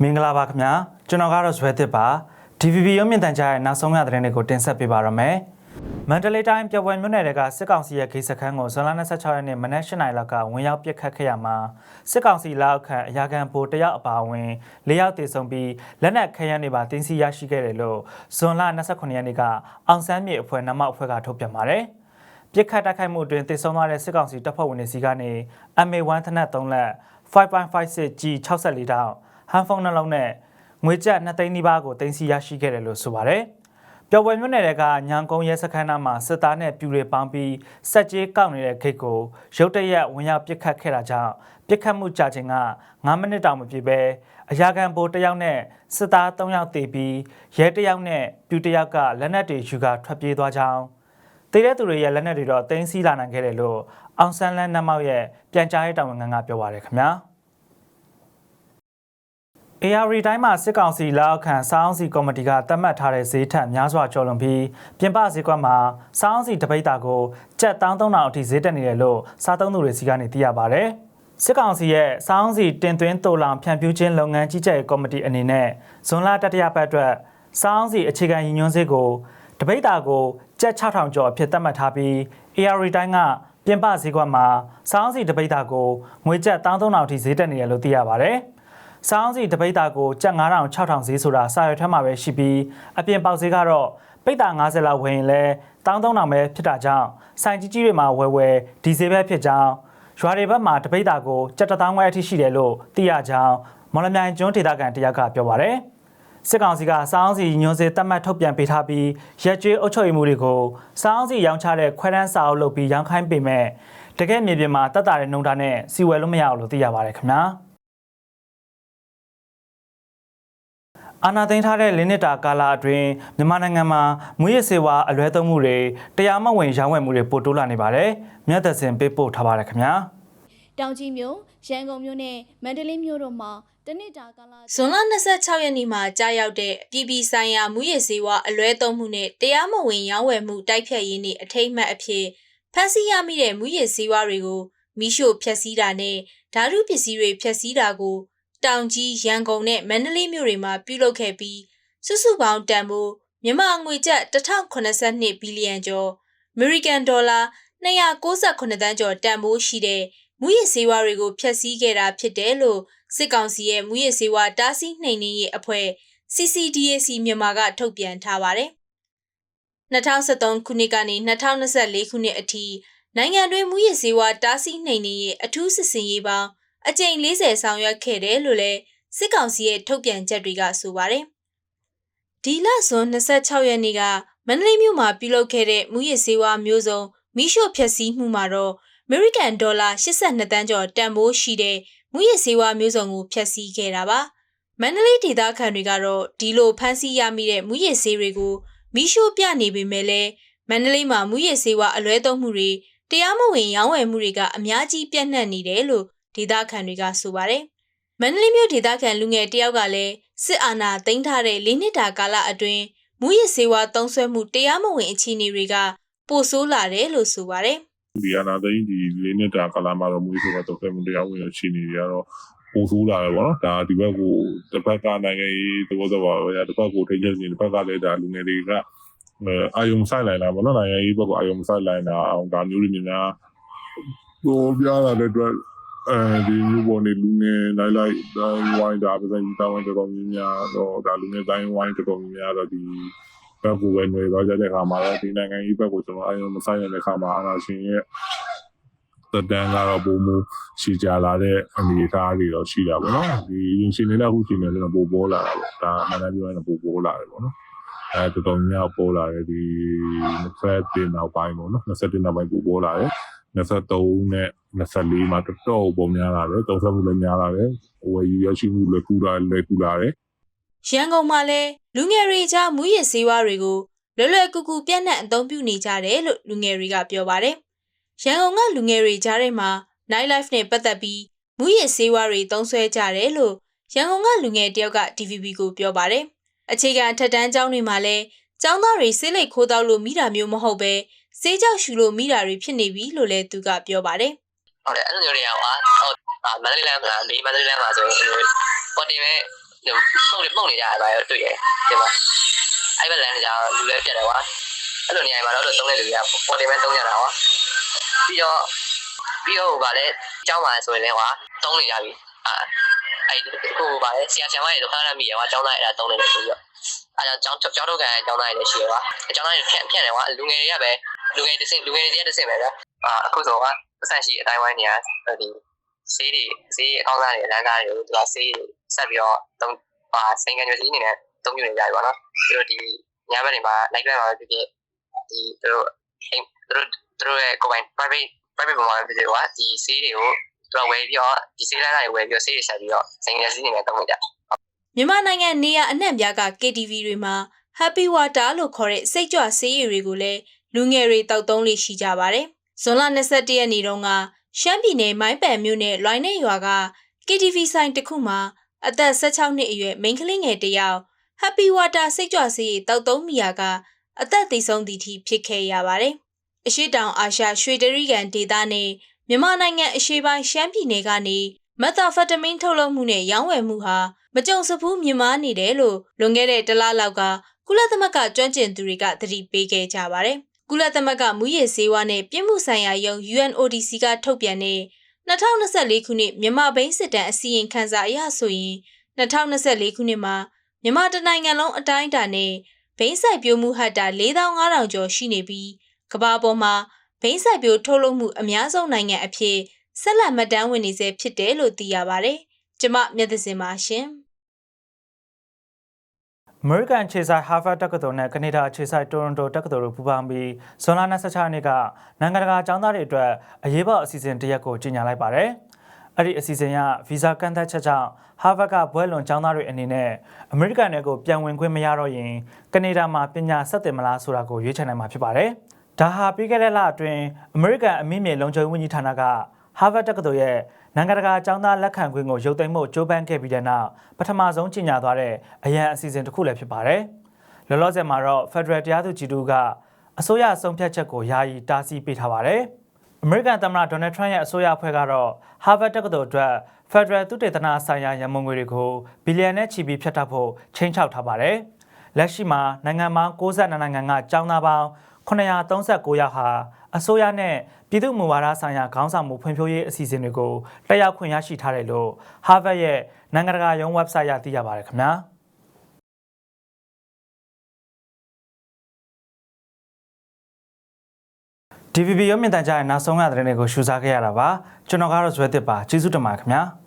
မင်္ဂလာပါခင်ဗျာကျွန်တော်ကတော့ဇွဲသစ်ပါ DVB ရုပ်မြင်သံကြားရဲ့နောက်ဆုံးရသတင်းတွေကိုတင်ဆက်ပေးပါရမယ်မန္တလေးတိုင်းပြပွဲမြို့နယ်တွေကစစ်ကောင်စီရဲ့ဂိတ်စခန်းကိုဇွန်လ26ရက်နေ့မနက်၈နာရီလောက်ကဝင်ရောက်ပစ်ခတ်ခဲ့ရမှာစစ်ကောင်စီလက်အောက်ခံအရာခံဗိုလ်တယောက်အပါအဝင်၄ယောက်တေဆုံးပြီးလက်နက်ခဲယမ်းတွေပါတင်းစီရရှိခဲ့တယ်လို့ဇွန်လ29ရက်နေ့ကအောင်ဆန်းမြေအဖွဲ့နမောက်အဖွဲ့ကထုတ်ပြန်ပါတယ် ပြစ်ခတ်တိုက်ခိုက်မှုအတွင်းတေဆုံးသွားတဲ့စစ်ကောင်စီတပ်ဖွဲ့ဝင်တွေစီကနေ MA1 သနက်3လက်5.56 G 64တောင်ဟန်ဖုန်းနှလုံးနဲ့ငွေကျပ်2သိန်းနီးပါးကိုတင်စီရရှိခဲ့တယ်လို့ဆိုပါတယ်။ပျော်ပွဲမြို့နယ်တွေကညံကုန်းရဲစခန်းနာမှာစစ်သားနဲ့ပြူတွေပေါင်းပြီးစက်ကြီးကောက်နေတဲ့ဂိတ်ကိုရုတ်တရက်ဝင်ရောက်ပစ်ခတ်ခဲ့တာကြောင့်ပစ်ခတ်မှုကြာချိန်က9မိနစ်တောင်မပြည့်ပဲအရာခံဗိုလ်တစ်ယောက်နဲ့စစ်သား3ယောက်တေပြီးရဲတစ်ယောက်နဲ့ပြူတစ်ယောက်ကလက်နက်တွေယူကာထွက်ပြေးသွားကြောင်း တည်တဲ့သူတွေရဲ့လက်နက်တွေတော့တင်းစီလာနိုင်ခဲ့တယ်လို့အောင်ဆန်းလန်းနတ်မောက်ရဲ့ပြန်ကြားရေးတာဝန်ခံကပြောပါရခင်ဗျာ။ AR တိုင်းမှာစစ်ကောင်စီလက်အောက်ခံစောင်းစီကော်မတီကတတ်မှတ်ထားတဲ့ဈေးထက်များစွာကျော်လွန်ပြီးပြင်ပဈေးကွက်မှာစောင်းစီတပိတ်တာကိုကျပ်1300အထိဈေးတက်နေတယ်လို့စားသုံးသူတွေစီကနေသိရပါဗျ။စစ်ကောင်စီရဲ့စောင်းစီတင်သွင်းတိုလောင်ဖြန့်ဖြူးခြင်းလုပ်ငန်းကြီးကြပ်ရေးကော်မတီအနေနဲ့ဇွန်လတတိယပတ်အတွက်စောင်းစီအခြေခံရည်ညွှန်းဈေးကို တပိတ်တာကိုကျပ်6000ကျော်အဖြစ်သတ်မှတ်ထားပြီး AR တိုင်းကပြင်ပဈေးကွက်မှာစောင်းစီတပိတ်တာကိုငွေကျပ်1300အထိဈေးတက်နေတယ်လို့သိရပါဗျ။စောင်းစီတပိတ်တာကိုကြက်9000 6000ဈေးဆိုတာစာရွက်ထဲမှာပဲရှိပြီးအပြင်ပေါက်ဈေးကတော့ပိတ်တာ90လောက်ဝင်ရင်လဲ1300ပဲဖြစ်တာကြောင့်စိုင်ကြီးကြီးတွေမှာဝယ်ဝယ်ဒီဈေးပဲဖြစ်ကြောင်းရွာတွေဘက်မှာတပိတ်တာကိုကြက်1000ခွဲအထိရှိတယ်လို့သိရကြောင်းမော်လမြိုင်ကျွန်းဒေသခံတယောက်ကပြောပါရယ် စစ်ကောင်စီကစောင်းစီညွှန်စေတတ်မှတ်ထုတ်ပြန်ပေးထားပြီးရက်ကျွေးအုပ်ချုပ်ရေးမှုတွေကိုစောင်းစီရောင်းချတဲ့ခွဲတန်းစာအုပ်လုပ်ပြီးရောင်းခိုင်းပေးမဲ့တကယ်မြေပြင်မှာတက်တာတဲ့နှုံတာနဲ့စီဝယ်လို့မရဘူးလို့သိရပါတယ်ခင်ဗျာ။အာဏာသိမ်းထားတဲ့လင်းနစ်တာကာလအတွင်းမြန်မာနိုင်ငံမှာမွေးရစေဝါအလွဲသုံးမှုတွေတရားမဝင်ရောင်းဝယ်မှုတွေပိုတိုးလာနေပါတယ်။မြတ်သက်စင်ပေးပို့ထားပါတယ်ခင်ဗျာ။တောင်ကြီးမြို့ရန်ကုန်မြို့နဲ့မန္တလေးမြို့တို့မှာ တနစ်တာကာလဇွန်လ26ရက်နေ့မှာကြာရောက်တဲ့အပြည်ပြည်ဆိုင်ရာမူရည်စေဝါအလွဲသုံးမှုနဲ့တရားမဝင်ရောင်းဝယ်မှုတိုက်ဖျက်ရေးနေ့အထိမ်းအမှတ်အဖြစ်ဖမ်းဆီးရမိတဲ့မူရည်စေဝါတွေကိုမိရှို့ဖျက်ဆီးတာနဲ့ဓာတုပစ္စည်းတွေဖျက်ဆီးတာကိုတောင်ကြီးရန်ကုန်နဲ့မန္တလေးမြို့တွေမှာပြုလုပ်ခဲ့ပြီးစုစုပေါင်းတန်ဖိုးမြန်မာငွေကျပ်1082ဘီလီယံကျော်အမေရိကန်ဒေါ်လာ298တန်းကျော်တန်ဖိုးရှိတဲ့မူရည်စေဝါတွေကိုဖျက်ဆီးခဲ့တာဖြစ်တယ်လို့ စစ်ကောင်စီရဲ့မူရည်စေဝါတားဆီးနှိမ်နင်းရေးအဖွဲ့ CCDAC မြန်မာကထုတ်ပြန်ထားပါတယ်။2013ခုနှစ်ကနေ2024ခုနှစ်အထိနိုင်ငံတွင်းမူရည်စေဝါတားဆီးနှိမ်နင်းရေးအထူးစစ်စင်ရေးပေါင်းအကြိမ်40ဆောင်ရွက်ခဲ့တယ်လို့လည်းစစ်ကောင်စီရဲ့ထုတ်ပြန်ချက်တွေကဆိုပါတယ်။ဒီလစွန်26ရက်နေ့ကမန္တလေးမြို့မှာပြုလုပ်ခဲ့တဲ့မူရည်စေဝါမျိုးစုံမိရှို့ဖျက်ဆီးမှုမှာတော့အမေရိကန်ဒေါ်လာ82တန်းကျော်တန်ဖိုးရှိတဲ့ မူရည်စေဝါမျိုးစုံကိုဖျက်ဆီးခဲ့တာပါ။မန္တလေးဒေသခံတွေကတော့ဒီလိုဖမ်းဆီးရမိတဲ့မူရည်စေးတွေကိုမိရှို့ပြနေပေမဲ့လည်းမန္တလေးမှာမူရည်စေဝါအလွဲသုံးမှုတွေတရားမဝင်ရောင်းဝယ်မှုတွေကအများကြီးပြန့်နှံ့နေတယ်လို့ဒေသခံတွေကဆိုပါတယ်။မန္တလေးမြို့ဒေသခံလူငယ်တယောက်ကလည်းစစ်အာဏာသိမ်းထားတဲ့၄နှစ်တာကာလအတွင်းမူရည်စေဝါသုံးဆွဲမှုတရားမဝင်အခြေအနေတွေကပိုဆိုးလာတယ်လို့ဆိုပါတယ်။ ဒီအနာသိန်းဒီလေးနှစ်တာကာလမှာတော့မွေးဆိုတာတော့ဖက်မှုတရားဝင်အခြေအနေတွေကတော့ပိုဆိုးလာတယ်ပေါ့နော်ဒါဒီဘက်ကိုတစ်ဖက်ကနိုင်ငံရေးသဘောသဘာဝရတစ်ဖက်ကိုထိန်းချုပ်နေတစ်ဖက်ကလည်းဒါလူငယ်တွေကအဲအာယုံဆိုင်လိုက်တာပေါ့နော်နိုင်ငံရေးဘက်ကိုအာယုံဆိုင်လိုက်တာအောင်ဒါမျိုးတွေများများဟိုပြလာတဲ့အတွက်အဲဒီမျိုးပေါ်နေလူငယ်လိုက်လိုက်တိုင်းဝိုင်းတာပစံကြီးတောင်းတော်တော်များများတော့ဒါလူငယ်တိုင်းဝိုင်းတော်တော်များများတော့ဒီ ဘက်ကိုပဲຫນွေသွားကြတဲ့ခါမှာတော့ဒီနိုင်ငံရေးဘက်ကိုကျွန်တော်အာယုံမဆိုင်တဲ့ခါမှာအာဏာရှင်ရဲ့သက်တမ်းကတော့ပုံမူရှိကြလာတဲ့အနေအထားတွေတော့ရှိတာပေါ့နော်ဒီရင်ရှင်နေတဲ့အခုချိန်နဲ့တော့ပိုပေါ်လာတာပေါ့ဒါမှန်တယ်ပြောရင်တော့ပိုပေါ်လာတယ်ပေါ့နော်အဲတော်တော်များပေါ်လာတယ်ဒီ20နောက်ပိုင်းပေါ့နော်20နောက်ပိုင်းပိုပေါ်လာတယ်23နဲ့24မှာတော်တော်ပုံများလာတယ်သုံးဆမှုလည်းများလာတယ်ဝယ်ယူရရှိမှုလည်းကူလာလည်းကူလာတယ်ရန်ကုန်မှာလည်း လူငယ်တွေကြားမူရစ်ဆေးဝါးတွေကိုလွယ်လွယ်ကူကူပြန့်နှံ့အသုံးပြုနေကြတယ်လို့လူငယ်တွေကပြောပါတယ်။ရန်ကုန်ကလူငယ်တွေကြားထဲမှာ night life နဲ့ပတ်သက်ပြီးမူရစ်ဆေးဝါးတွေသုံးစွဲကြတယ်လို့ရန်ကုန်ကလူငယ်တယောက်က DVB ကိုပြောပါတယ်။အခြေခံထက်တန်းကျောင်းတွေမှာလည်းကျောင်းသားတွေဆေးလိပ်ခိုးတောက်လို့မိတာမျိုးမဟုတ်ပဲဆေးကြောက်ရှူလို့မိတာတွေဖြစ်နေပြီလို့လည်းသူကပြောပါတယ်။ဟုတ်တယ်အဲ့လိုမျိုးတွေကကွာဟိုအာမန္တလေးလမ်းမှာဒီမန္တလေးလမ်းမှာဆိုရင်ပေါ်တင်မဲ့ ပုံနေပုံနေကြရတာတွေ့ရတယ်ဒီမှာအဲ့ဘက်လမ်းကလူလည်းပြတ်တယ်ကွာအဲ့လိုနေရာမှာတော့သုံးတဲ့လူတွေကပေါ်တင်မဲ့သုံးကြတာကွာပြီးတော့ပြီးတော့ဗာလဲကြောင်းပါဆိုရင်လည်းကွာသုံးနေကြပြီအာအဲ့ကိုဗာလဲဆရာဆရာမတွေတို့ခဏမိရကွာကြောင်းသားရတာသုံးနေတယ်ဆိုပြီးတော့အဲ့ကြောင်းကြောင်းတော့ခံကြောင်းသားရလည်းရှိရကွာအကြောင်းသားရဖြန့်ဖြန့်တယ်ကွာလူငယ်တွေကပဲလူငယ်တစ်စင်လူငယ်တွေကတစ်စင်ပဲကွာအာအခုဆိုကွာပတ်စံရှိအတိုင်းဝိုင်းနေရဒီဈေးတွေဈေးအကောင်းစားတွေအလန်းစားတွေကိုသူကဈေးတွေ ဆက်ပြီးတော့သုံးပါစိန်ကံမျိုးစီးနေနဲ့သုံးပြနေကြပြီပေါ့နော်သူတို့ဒီညဘက်တွေမှာ like လိုက်မှာပဲဖြစ်ဖြစ်ဒီသူတို့အိမ်သူတို့သူတို့ရဲ့ကိုယ်ပိုင် private private ပုံမှာပဲဖြစ်ဖြစ်ကွာဒီဆေးတွေကိုသူကဝယ်ပြီးတော့ဒီဆေးလမ်းသားတွေဝယ်ပြီးတော့ဆေးတွေဆက်ပြီးတော့စိန်ကံစီးနေနဲ့သုံးနေကြမြန်မာနိုင်ငံနေရအနှံ့ပြားက KTV တွေမှာ Happy Water လို့ခေါ်တဲ့စိတ်ကြွဆေးရည်တွေကိုလည်းလူငယ်တွေတောက်သုံးလေးရှိကြပါတယ်။ဇွန်လ22ရက်နေ့တုန်းကရှမ်းပြည်နယ်မိုင်းပန်မြို့နယ်လွိုင်းနေရွာက KTV ဆိုင်တစ်ခုမှာ အသက်16နှစ်အရွယ်မိန်းကလေးငယ်တစ်ယောက် Happy Water စိတ်ကြွဆေးရည်တောက်သုံးမိရာကအသက်သေဆုံးသည့်အထိဖြစ်ခဲ့ရပါတယ်။အရှိတောင်အာရှရွှေတရိကန်ဒေသနဲ့မြန်မာနိုင်ငံအရှေ့ပိုင်းရှမ်းပြည်နယ်ကနေမက်သာဖက်တမင်းထုတ်လုပ်မှုနဲ့ရောင်းဝယ်မှုဟာမကြုံစဖူးမြင်မာနေတယ်လို့လွန်ခဲ့တဲ့တစ်လလောက်ကကုလသမဂ္ဂကျွမ်းကျင်သူတွေကသတိပေးခဲ့ကြပါတယ်။ကုလသမဂ္ဂမူရည်စေဝါနဲ့ပြည်မှုဆိုင်ရာယုံ UNODC ကထုတ်ပြန်တဲ့ 2024ခုနှစ်မြန်မာဘိန်းစစ်တမ်းအစီရင်ခံစာအရဆိုရင်2024ခုနှစ်မှာမြန်မာတနိုင်ငံလုံးအတိုင်းအတာနဲ့ဘိန်းစိုက်ပျိုးမှုဟတ်တာ4500ကျော်ရှိနေပြီးကမ္ဘာပေါ်မှာဘိန်းစိုက်ပျိုးထုတ်လုပ်မှုအများဆုံးနိုင်ငံအဖြစ်ဆက်လက်မှတ်တမ်းဝင်နေဆဲဖြစ်တယ်လို့သိရပါတယ်။ကျမမျက်သစင်ပါရှင်။ American ခြေဆိုင် Harvard တက္ကသိုလ်နဲ့ကနေဒါခြေဆိုင် Toronto တက္ကသိုလ်တို့ပူးပေါင်းပြီးဇွန်လ26ရက်နေ့ကနိုင်ငံတကာကျောင်းသားတွေအတွက်အရေးပေါ်အစီအစဉ်တစ်ရက်ကိုကြေညာလိုက်ပါတယ်။အဲ့ဒီအစီအစဉ်ကဗီဇာကန့်သတ်ချက်ကြောင့် Harvard ကဘွဲလွန်ကျောင်းသားတွေအနေနဲ့ American တွေကိုပြန်ဝင်ခွင့်မရတော့ရင်ကနေဒါမှာပညာဆက်တင်မလားဆိုတာကိုရွေးချယ်နိုင်မှာဖြစ်ပါတယ်။ဒါဟာပြီးခဲ့တဲ့လအတွင်း American အမိမြေလုံခြုံရေးဝန်ကြီးဌာနက Harvard တက္ကသိုလ်ရဲ့ နိုင်ငံတကာကျောင်းသားလက်ခံခွင့်ကိုရုပ်သိမ်းဖို့ကြိုးပမ်းခဲ့ပြီးတဲ့နောက်ပထမဆုံးကြီးညာသွားတဲ့အရန်အစီအစဉ်တစ်ခုလည်းဖြစ်ပါတယ်။လောလောဆယ်မှာတော့ Federal တရားသူကြီးတို့ကအစိုးရဆုံးဖြတ်ချက်ကိုယာယီတားဆီးပေးထားပါတယ်။ American သမ္မတ Donald Trump ရဲ့အစိုးရအဖွဲ့ကတော့ Harvard တက္ကသိုလ်အတွက် Federal သုတေသနဆိုင်ရာရန်ပုံငွေတွေကိုဘီလီယံနဲ့ချီပြီးဖြတ်တောက်ဖို့ချိန်ချောက်ထားပါတယ်။လက်ရှိမှာနိုင်ငံပေါင်း62နိုင်ငံကကျောင်းသားပေါင်း 939ယောက်ဟာအစိုးရနဲ့ပြည်သူ့မူဝါဒဆိုင်ရာခေါင်းဆောင်မှုဖွံ့ဖြိုးရေးအစီအစဉ်တွေကိုတက်ရောက်ခွင့်ရရှိထားတယ်လို့ Harvard ရဲ့နိုင်ငံတကာရုံး website ရသိရပါတယ်ခင်ဗျာ။ DVB ရုပ်မြင်သံကြားရဲ့နောက်ဆုံးရတဲ့တဲ့တွေကိုရှုစားခဲ့ရတာပါကျွန်တော်ကတော့ဇွဲတစ်ပါကျေးဇူးတင်ပါတယ်ခင်ဗျာ။